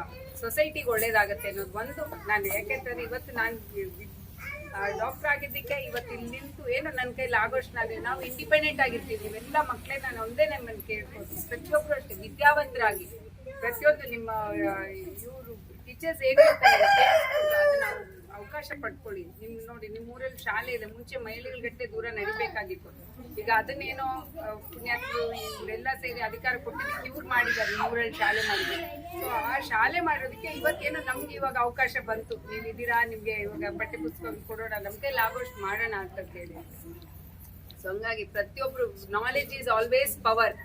ಸೊಸೈಟಿಗೆ ಒಳ್ಳೇದಾಗತ್ತೆ ಅನ್ನೋದು ಒಂದು ನಾನು, ಯಾಕೆಂತಂದ್ರೆ ಇವತ್ತು ನಾನು ಡಾಕ್ಟರ್ ಆಗಿದ್ದಕ್ಕೆ ಇವತ್ತು ಇಲ್ಲಿ ನಿಂತು ಏನು ನನ್ನ ಕೈಲಿ ಆಗೋಷ್ಟು ನಾನು ನಾವು ಇಂಡಿಪೆಂಡೆಂಟ್ ಆಗಿರ್ತೀವಿ. ನೀವೆಲ್ಲ ಮಕ್ಕಳೇ ನಾನು ಒಂದೇ ನಮ್ಮನ್ನು ಕೇಳ್ಕೊಳ್ತೀನಿ. ಪ್ರತಿಯೊಬ್ಬರು ಅಷ್ಟೇ ವಿದ್ಯಾವಂತರಾಗಿ. ಪ್ರತಿಯೊಂದು ನಿಮ್ಮ ಇವರು ಟೀಚರ್ಸ್ ಏನು ಅದನ್ನ ಅವಕಾಶ ಪಡ್ಕೊಳ್ಳಿ. ನಿಮ್ ನೋಡಿ ನಿಮ್ಮ ಊರಲ್ಲಿ ಶಾಲೆ ಇದೆ. ಮುಂಚೆ ಮಹಿಳೆಗಳ ಗಟ್ಟೆ ದೂರ ನಡಿಬೇಕಾಗಿತ್ತು. ಈಗ ಅದನ್ನೇನೋ ಪುಣ್ಯಾತ್ಮರು ಇವರೆಲ್ಲ ಸೇರಿ ಅಧಿಕಾರ ಕೊಟ್ಟಿದ್ದಕ್ಕೆ ಇವ್ರು ಮಾಡಿದ್ದಾರೆ ಊರಲ್ಲಿ ಶಾಲೆ ಮಾಡಿದ್ದಾರೆ. ಸೊ ಆ ಶಾಲೆ ಮಾಡೋದಕ್ಕೆ ಇವತ್ತೇನೋ ನಮ್ಗೆ ಇವಾಗ ಅವಕಾಶ ಬಂತು. ನೀವಿದ್ದೀರಾ ನಿಮ್ಗೆ ಇವಾಗ ಪಠ್ಯ ಪುಸ್ತಕ ಕೊಡೋಣ, ನಮ್ಗೆ ಲಾಭಷ್ಟು ಮಾಡೋಣ ಅಂತ ಹೇಳಿ ಸೊ ಹಂಗಾಗಿ ಪ್ರತಿಯೊಬ್ರು ನಾಲೆಜ್ ಈಸ್ ಆಲ್ವೇಸ್ ಪವರ್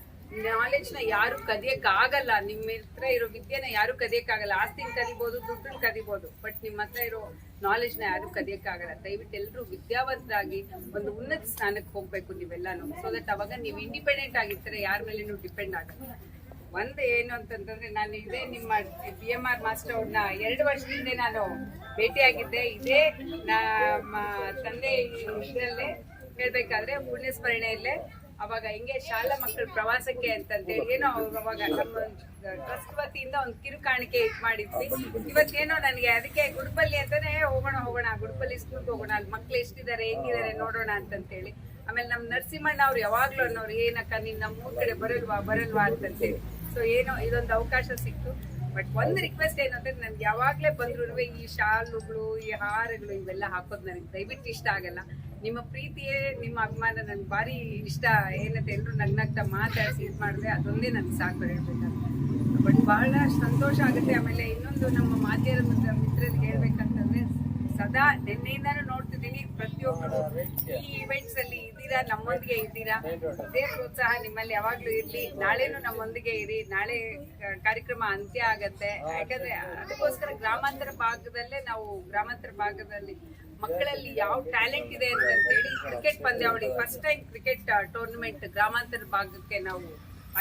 ನಾಲೆಜ್ನ ಯಾರು ಕದಿಯಕ್ ಆಗಲ್ಲ ನಿಮ್ಮ ಹತ್ರ ಇರೋ ವಿದ್ಯೆನ ಯಾರು ಕದಿಯಕ್ ಆಗಲ್ಲ ಆಸ್ತಿನ ಕದಿಬಹುದು ದುಡ್ಡನ್ನ ಕದಿಬೋದು. ಬಟ್ ನಿಮ್ಮ ಹತ್ರ ಇರೋ ನಾಲೆಜ್ನ ಯಾರು ಕದಿಯಕ್ಕಾಗಲ್ಲ ದಯವಿಟ್ಟು ಎಲ್ಲರೂ ವಿದ್ಯಾವಂತರಾಗಿ ಒಂದು ಉನ್ನತ ಸ್ಥಾನಕ್ಕೆ ಹೋಗ್ಬೇಕು ನೀವೆಲ್ಲಾನು. ಸೊ ದಟ್ ಅವಾಗ ನೀವು ಇಂಡಿಪೆಂಡೆಂಟ್ ಆಗಿರ್ತಾರೆ, ಯಾರ ಮೇಲೆ ಡಿಪೆಂಡ್ ಆಗಲ್ಲ. ಒಂದು ಏನು ಅಂತಂತಂದ್ರೆ ನಾನು ಇದೇ ನಿಮ್ಮ ಬಿ ಎಂ ಆರ್ ಮಾಸ್ಟರ್ ಅವ್ರನ್ನ ಎರಡು ವರ್ಷದಿಂದ ನಾನು ಭೇಟಿಯಾಗಿದ್ದೆ. ಇದೇ ನಮ್ಮ ತಂದೆ ಇದರಲ್ಲೇ ಹೇಳ್ಬೇಕಾದ್ರೆ ಪುಣ್ಯಸ್ಮರಣೆಯಲ್ಲೇ ಅವಾಗ ಹಿಂಗೆ ಶಾಲಾ ಮಕ್ಕಳು ಪ್ರವಾಸಕ್ಕೆ ಅಂತಂತೇಳಿ ಏನೋ ಅವಾಗ ನಮ್ಮ ಟ್ರಸ್ಟ್ ವತಿಯಿಂದ ಒಂದು ಕಿರುಕಾಣಿಕೆ ಇದ್ ಮಾಡಿದ್ವಿ. ಇವತ್ತೇನೋ ನನಗೆ ಅದಕ್ಕೆ ಗುಡ್ಪಲ್ಲಿ ಅಂತಾನೆ ಹೋಗೋಣ ಹೋಗೋಣ ಗುಡ್ಪಲ್ಲಿ ಸ್ಕೂಲ್ಗೆ ಹೋಗೋಣ, ಅಲ್ಲಿ ಮಕ್ಳು ಎಷ್ಟಿದ್ದಾರೆ, ಹೆಂಗಿದ್ದಾರೆ ನೋಡೋಣ ಅಂತಂತೇಳಿ. ಆಮೇಲೆ ನಮ್ಮ ನರಸಿಂಹಣ್ಣ ಅವ್ರು ಯಾವಾಗ್ಲೂ ಅನ್ನೋರು, ಏನಕ್ಕ ನೀನ್ ನಮ್ಮ ಊರ್ ಕಡೆ ಬರಲ್ವಾ ಬರಲ್ವಾ ಅಂತಂತೇಳಿ. ಸೊ ಏನೋ ಇದೊಂದು ಅವಕಾಶ ಸಿಕ್ತು. ಬಟ್ ಒಂದು ರಿಕ್ವೆಸ್ಟ್ ಏನು ಅಂದ್ರೆ ನನ್ಗೆ ಯಾವಾಗ್ಲೇ ಬಂದ್ರು ಈ ಶಾಲುಗಳು, ಈ ಹಾರಗಳು ಇವೆಲ್ಲ ಹಾಕೋದು ನನಗೆ ದಯವಿಟ್ಟು ಇಷ್ಟ ಆಗಲ್ಲ. ನಿಮ್ಮ ಪ್ರೀತಿಯೇ ನಿಮ್ಮ ಅಭಿಮಾನ ನನ್ಗೆ ಭಾರಿ ಇಷ್ಟ. ಏನಂತ ಎಲ್ಲರೂ ನಗ್ನಗ್ತಾ ಮಾತಾಡಿಸಿ ಇದು ಮಾಡಿದ್ರೆ ಅದೊಂದೇ ನನ್ಗೆ ಸಾಕು ಹೇಳ್ಬೇಕಂತ. ಬಟ್ ಬಹಳ ಸಂತೋಷ ಆಗುತ್ತೆ. ಆಮೇಲೆ ಇನ್ನೊಂದು ನಮ್ಮ ಮಾಧ್ಯಮ ಮಿತ್ರರಿಗೆ ಹೇಳ್ಬೇಕಂತಂದ್ರೆ ಸದಾ ನಿನ್ನೆಯಿಂದಾನು ನೋಡ್ತಿದ್ದೀನಿ ಪ್ರತಿಯೊಬ್ಬರು ಈ ಇವೆಂಟ್ಸ್ ಅಲ್ಲಿ ಇದ್ದೀರಾ ನಮ್ಮೊಂದಿಗೆ ಇದ್ದೀರಾ? ಇದೇ ಪ್ರೋತ್ಸಾಹ ನಿಮ್ಮಲ್ಲಿ ಯಾವಾಗ್ಲೂ ಇರ್ಲಿ. ನಾಳೆನೂ ನಮ್ಮೊಂದಿಗೆ ಇರಿ. ನಾಳೆ ಕಾರ್ಯಕ್ರಮ ಅಂತ್ಯ ಆಗತ್ತೆ. ಯಾಕಂದ್ರೆ ಅದಕ್ಕೋಸ್ಕರ ಗ್ರಾಮಾಂತರ ಭಾಗದಲ್ಲೇ ನಾವು ಗ್ರಾಮಾಂತರ ಭಾಗದಲ್ಲಿ ಮಕ್ಕಳಲ್ಲಿ ಯಾವ ಟ್ಯಾಲೆಂಟ್ ಇದೆ ಅಂತ ಹೇಳಿ ಕ್ರಿಕೆಟ್ ಪಂದ್ಯಾವಳಿ ಫಸ್ಟ್ ಟೈಮ್ ಕ್ರಿಕೆಟ್ ಟೂರ್ನಮೆಂಟ್ ಗ್ರಾಮಾಂತರ ಭಾಗಕ್ಕೆ ನಾವು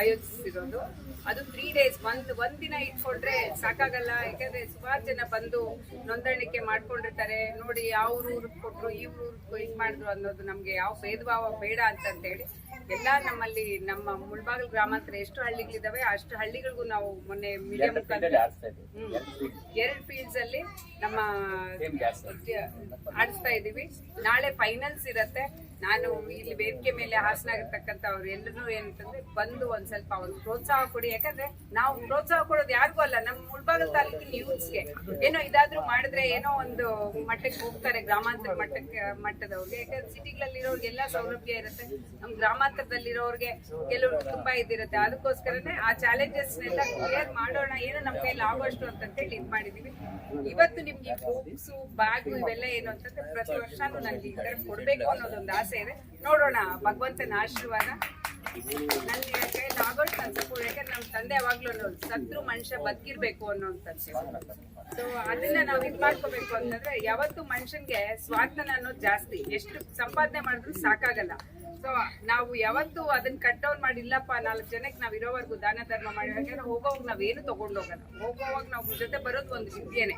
ಆಯೋಜಿಸಿರೋದು. ಅದು ತ್ರೀ ಡೇಸ್ ಒಂದ್ ದಿನ ಇಟ್ಕೊಂಡ್ರೆ ಸಾಕಾಗಲ್ಲ. ಯಾಕಂದ್ರೆ ಸುಮಾರು ಜನ ಬಂದು ನೋಂದಣಿಕೆ ಮಾಡ್ಕೊಂಡಿರ್ತಾರೆ. ನೋಡಿ ಯಾವ ಊರು ಕೊಟ್ರು, ಈ ಊರು ಇದು ಮಾಡಿದ್ರು ಅನ್ನೋದು ನಮ್ಗೆ ಯಾವ ಭೇದ ಭಾವ ಬೇಡ ಅಂತಂತೇಳಿ ಎಲ್ಲ ನಮ್ಮಲ್ಲಿ ನಮ್ಮ ಮುಳ್ಬಾಗಲ್ ಗ್ರಾಮಾಂತರ ಎಷ್ಟು ಹಳ್ಳಿಗಳಿದಾವೆ ಅಷ್ಟು ಹಳ್ಳಿಗಳಿಗೂ ನಾವು ಮೊನ್ನೆ ಮೀಡಿಯಂ ಎರಡು ಫೀಲ್ಡ್ಸ್ ಅಲ್ಲಿ. ನಮ್ಮ ಆಡಿಸ್ತಾ ಇದೀವಿ ನಾಳೆ ಫೈನಲ್ಸ್ ಇರತ್ತೆ. ನಾನು ಇಲ್ಲಿ ವೇದಿಕೆ ಮೇಲೆ ಹಾಸನಾಗಿರ್ತಕ್ಕಂಥ ಅವ್ರು ಎಲ್ಲರೂ ಏನಂತಂದ್ರೆ ಬಂದು ಒಂದ್ ಸ್ವಲ್ಪ ಅವ್ರು ಪ್ರೋತ್ಸಾಹ ಕೊಡಿ. ಯಾಕಂದ್ರೆ ನಾವು ಪ್ರೋತ್ಸಾಹ ಕೊಡೋದು ಯಾರಿಗೂ ಅಲ್ಲ ನಮ್ಮ ಮುಳ್ಬಾಗಲ್ ತಾಲೂಕಿನ ಯೂತ್ಸ್ಗೆ ಏನೋ ಇದಾದ್ರೂ ಮಾಡಿದ್ರೆ ಏನೋ ಒಂದು ಮಟ್ಟಕ್ಕೆ ಹೋಗ್ತಾರೆ ಗ್ರಾಮಾಂತರ ಮಟ್ಟಕ್ಕೆ ಮಟ್ಟದವ್ರಿಗೆ. ಯಾಕಂದ್ರೆ ಸಿಟಿಗಳಲ್ಲಿರೋರ್ಗೆಲ್ಲ ಸೌಲಭ್ಯ ಇರುತ್ತೆ. ನಮ್ಮ ಗ್ರಾಮಾಂತರದಲ್ಲಿರೋರ್ಗೆ ಕೆಲವ್ರು ತುಂಬಾ ಇದಿರುತ್ತೆ. ಅದಕ್ಕೋಸ್ಕರನೇ ಆ ಚಾಲೆಂಜಸ್ ಚಾಲೆಂಜಸ್ನೆಲ್ಲ ಕ್ಲಿಯರ್ ಮಾಡೋಣ, ಏನು ನಮ್ಮ ಕೈಲಿ ಆಗೋಷ್ಟು ಹೇಳಿ ಇದ್ ಮಾಡಿದೀವಿ. ಇವತ್ತು ನಿಮ್ಗೆ ಬುಕ್ಸ್ ಬ್ಯಾಗ್ ಇವೆಲ್ಲ ಏನು ಅಂತಂದ್ರೆ ಪ್ರತಿ ವರ್ಷನೂ ನನ್ಗೆ ಈ ತರ ಕೊಡ್ಬೇಕು ಅನ್ನೋದೊಂದು ಆಸೆ ಇದೆ. ನೋಡೋಣ, ಭಗವಂತನ ಆಶೀರ್ವಾದ. ನನ್ಗೆ ಕೈಲಿ ಆಗೋಷ್ಟು ನಾನು ಯಾಕಂದ್ರೆ ನಮ್ಮ ತಂದೆ ಯಾವಾಗ್ಲೂ ಸತ್ರು ಮನುಷ್ಯ ಬದುಕಿರ್ಬೇಕು ಅನ್ನೋಂಥದ್ದು. ಸೊ ಅದನ್ನ ನಾವು ಇದ್ ಮಾಡ್ಕೋಬೇಕು ಅಂತಂದ್ರೆ ಯಾವತ್ತು ಮನುಷ್ಯನ್ಗೆ ಸ್ವಾರ್ಥನ ಅನ್ನೋದು ಜಾಸ್ತಿ. ಎಷ್ಟು ಸಂಪಾದನೆ ಮಾಡಿದ್ರು ಸಾಕಾಗಲ್ಲ. ಸೊ ನಾವು ಯಾವತ್ತು ಅದನ್ನ ಕಟ್ ಡೌನ್ ಮಾಡಿ ಇಲ್ಲಪ್ಪ ನಾಲ್ಕು ಜನಕ್ಕೆ ನಾವು ಇರೋವರೆಗೂ ದಾನ ಧರ್ಮ ಮಾಡಿ ಯಾಕಂದ್ರೆ ಹೋಗೋವಾಗ ನಾವೇನು ತಗೊಂಡೋಗಲ್ಲ. ಹೋಗೋವಾಗ ನಾವು ಜೊತೆ ಬರೋದು ಒಂದು ವಿದ್ಯೆನೆ.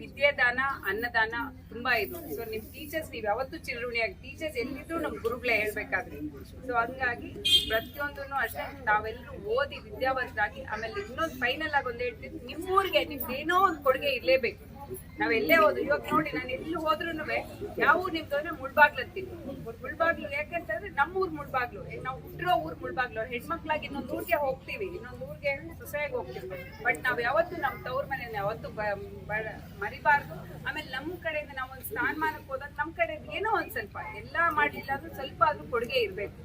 ವಿದ್ಯೆ ದಾನ ಅನ್ನದಾನ ತುಂಬಾ ಇದು. ಸೊ ನಿಮ್ ಟೀಚರ್ಸ್ ನೀವ್ ಯಾವತ್ತು ಚಿರುಣಿಯಾಗಿ ಟೀಚರ್ಸ್ ಎಲ್ಲಿದ್ರು ನಮ್ ಗುರುಗಳೇ ಹೇಳ್ಬೇಕಾದ್ರೆ. ಸೊ ಹಂಗಾಗಿ ಪ್ರತಿಯೊಂದನ್ನು ಅಷ್ಟೇ ನಾವೆಲ್ಲರೂ ಓದಿ ವಿದ್ಯಾವಂತರಾಗಿ, ಆಮೇಲೆ ಇನ್ನೊಂದು ಫೈನಲ್ ಆಗಿ ಒಂದ್ ಹೇಳ್ತೀವಿ ನಿಮ್ಮೂರಿಗೆ ನಿಮ್ದು ಏನೋ ಒಂದು ಕೊಡುಗೆ ಇರ್ಲೇಬೇಕು. ನಾವ್ ಎಲ್ಲೇ ಹೋದ್ರು, ಇವಾಗ ನೋಡಿ, ನಾನು ಎಲ್ಲಿ ಹೋದ್ರು ಯಾವ ನಿಮ್ದು ಅಂದ್ರೆ ಮುಳ್ಬಾಗ್ಲು ಅಂತೀನಿ ಮುಳ್ಬಾಗ್ಲು ಯಾಕಂತಂದ್ರೆ ನಮ್ಮ ಊರ್ ಮುಳ್ಬಾಗ್ಲು. ನಾವು ಹುಟ್ಟಿರೋ ಊರ್ ಮುಳ್ಬಾಗ್ಲು. ಹೆಣ್ಮಕ್ಳಾಗಿ ಇನ್ನೊಂದ್ ಊರಿಗೆ ಹೋಗ್ತೀವಿ. ಇನ್ನೊಂದ್ ಊರಿಗೆ ಸೊಸೆಯಾಗಿ ಹೋಗ್ತೀವಿ. ಬಟ್ ನಾವ್ ಯಾವತ್ತು ನಮ್ ತವ್ರ ಮನೆಯನ್ನ ಯಾವತ್ತು ಮರಿಬಾರ್ದು. ಆಮೇಲೆ ನಮ್ ಕಡೆಯಿಂದ ನಾವು ಒಂದ್ ಸ್ಥಾನಮಾನಕ್ಕೆ ಹೋದಾಗ ನಮ್ ಕಡೆ ಏನೋ ಒಂದ್ ಸ್ವಲ್ಪ, ಎಲ್ಲಾ ಮಾಡ್ಲಿಲ್ಲ ಅಂದ್ರೆ ಸ್ವಲ್ಪ ಆದ್ರೂ ಕೊಡುಗೆ ಇರ್ಬೇಕು.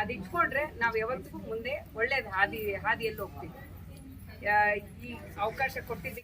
ಅದ್ ಇಟ್ಕೊಂಡ್ರೆ ನಾವ್ ಯಾವತ್ತಿಗೂ ಮುಂದೆ ಒಳ್ಳೇದ್ ಹಾದಿ ಹಾದಿಯಲ್ಲಿ ಹೋಗ್ತೀವಿ. ಈ ಅವಕಾಶ ಕೊಟ್ಟಿದ್ದಕ್ಕೆ